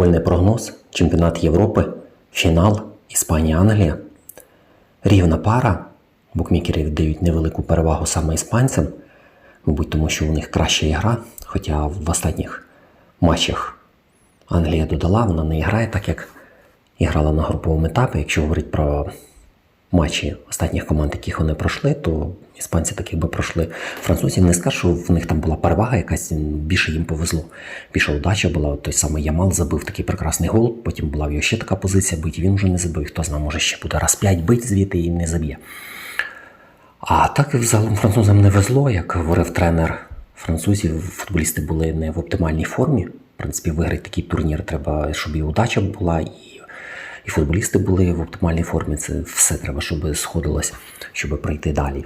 Футбольний прогноз, чемпіонат Європи, фінал Іспанія-Англія. Рівна пара. Букмекери дають невелику перевагу саме іспанцям, мабуть, тому що у них краща ігра. Хоча в останніх матчах Англія додала, вона не грає так, як і грала на груповому етапі. Якщо говорити про матчі останніх команд, яких вони пройшли, то іспанці таких би пройшли. Французів не скажу, що в них там була перевага, якась більше їм повезло. Більша удача була. Той самий Ямал забив такий прекрасний гол. Потім була в його ще така позиція бить. Він вже не забив. Хто знає, може ще буде раз п'ять бить звідти і не заб'є. А так взагалом французам не везло, як говорив тренер французів, футболісти були не в оптимальній формі. В принципі, виграти такий турнір треба, щоб і удача була, і, і футболісти були в оптимальній формі. Це все треба, щоб сходилось, щоб пройти далі.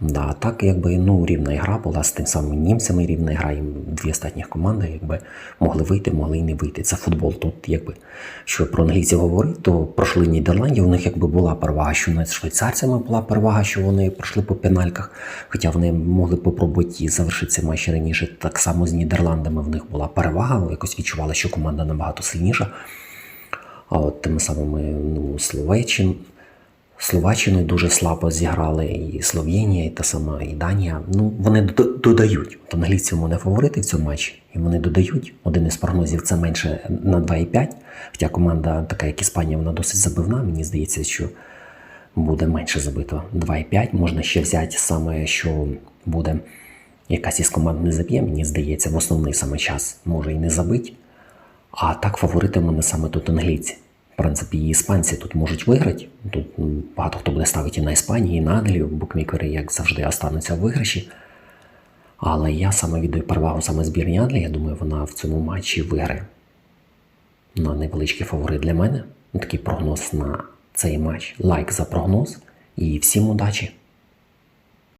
Да, так якби ну рівна гра була з тим самим німцями, рівна гра їм дві останніх команди, якби могли вийти, могли і не вийти. Це футбол. Тут, якби що про англійців говорити, то пройшли Нідерландів, у них якби була перевага, що над швейцарцями була перевага, що вони пройшли по пенальках, хоча вони могли попробувати завершити цей матч раніше. Так само з Нідерландами в них була перевага, якось відчували, що команда набагато сильніша. А от тими самими ну, Словаччин, Словаччини дуже слабо зіграли, і Словенія, і та сама, і Данія. Ну, вони додають. От англійці вони фаворити в цьому матчі, і вони додають. Один із прогнозів це менше на 2,5. Хоча команда, така як Іспанія, вона досить забивна. Мені здається, що буде менше забито. 2,5. Можна ще взяти саме, що буде якась із команд не заб'є, мені здається, в основний саме час може і не забить. А так фаворити в мене саме тут англійці. В принципі, і іспанці тут можуть виграти. Тут багато хто буде ставити і на Іспанію, і на Англію. Букмекери, як завжди, остануться в виграші. Але я саме віддаю перевагу саме збірні Англії. Я думаю, вона в цьому матчі виграє. На невеличкий фаворит для мене. Такий прогноз на цей матч. Лайк за прогноз і всім удачі!